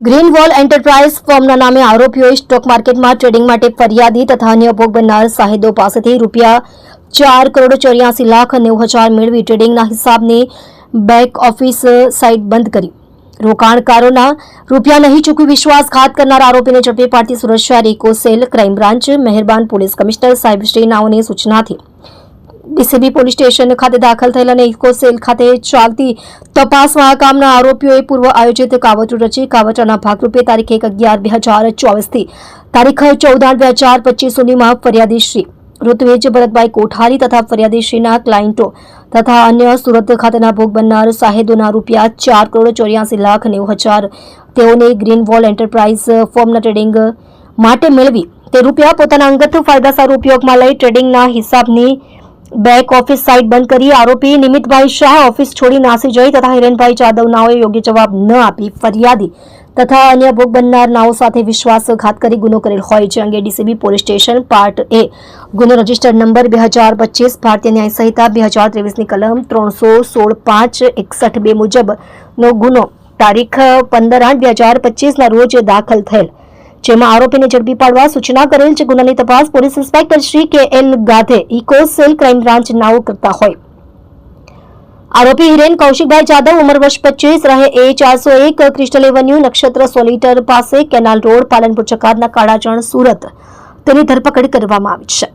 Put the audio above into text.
Green wall enterprise ફોર્મના નામે આરોપીઓએ સ્ટોક માર્કેટમાં ટ્રેડિંગ માટે ફરિયાદી તથા અન્ય ભોગ બનનાર સાહેદો પાસેથી રૂપિયા ચાર કરોડ ચોર્યાસી લાખ નેવું હજાર મેળવી ટ્રેડિંગના હિસાબની બેક ઓફિસ સાઇટ બંધ કરી. રોકાણકારોના રૂપિયા નહીં ચૂકવી વિશ્વાસઘાત કરનાર આરોપીને ઝડપી પાડતી સુરત શહેર સેલ ક્રાઇમ બ્રાન્ચ, મહેરબાન પોલીસ કમિશનર સાહેબ શ્રી નાઓની સૂચનાથી. ડીસીબી પોલીસ સ્ટેશન ખાતે દાખલ થયેલ અને ઇકો સેલ ખાતે ચાલતી તપાસમાં કામના આરોપીઓએ પૂર્વ આયોજિત કાવતરું રચી કાવતરાના ભાગરૂપે તારીખ એક અગિયાર બે હજાર ચોવીસથી તારીખ ચૌદ આઠ બે હજાર પચીસ સુધીમાં ફરિયાદીશ્રી ઋત્વેજ ભરતભાઈ કોઠારી તથા ફરિયાદી શ્રીના ક્લાયન્ટો તથા અન્ય સુરત ખાતેના ભોગ બનનાર સાહેદોના રૂપિયા ચાર કરોડ ચોર્યાસી લાખ નેવું હજાર તેઓને ગ્રીન વોલ એન્ટરપ્રાઇઝ ફોર્મના ટ્રેડિંગ માટે મેળવી તે રૂપિયા પોતાના અંગત ફાયદા સારું ઉપયોગમાં લઈ ટ્રેડિંગના હિસાબની બેક ઓફિસ સાઇટ બંધ કરી આરોપી નિમિતભાઈ શાહ ઓફિસ છોડી નાસી જઈ તથા હિરેનભાઈ જાદવ નાઓએ યોગ્ય જવાબ ન આપી ફરિયાદી તથા અન્ય ભોગ બનનાર નાઓ સાથે વિશ્વાસઘાત કરી ગુનો કરેલ હોય છે. અંગે DCB police station part A ગુનો રજિસ્ટર નંબર બે હજાર પચીસ, ભારતીય ન્યાય સંહિતા બે હજાર ત્રેવીસની કલમ ત્રણસો સોળ પાંચ એકસઠ બે મુજબનો ગુનો. તારીખ પંદર આઠ બે હજાર પચીસના રોજ દાખલ થયેલ. જેમાં આરોપીને ઝડપી પાડવા સૂચના કરેલ છે. ગુનાની તપાસ police inspector Shri K L Gadhe eco cell crime branch નાઓ કરતા હોય. આરોપી હિરેન કૌશિકભાઈ જાદવ ઉંમર વર્ષ પચીસ રહે એ ચારસો એક ક્રિસ્ટલ એવન્યુ નક્ષત્ર સોલિટર પાસે કેનાલ રોડ, પાલનપુર ચકાદના કાળાચણ સુરત. તેની ધરપકડ કરવામાં આવી છે.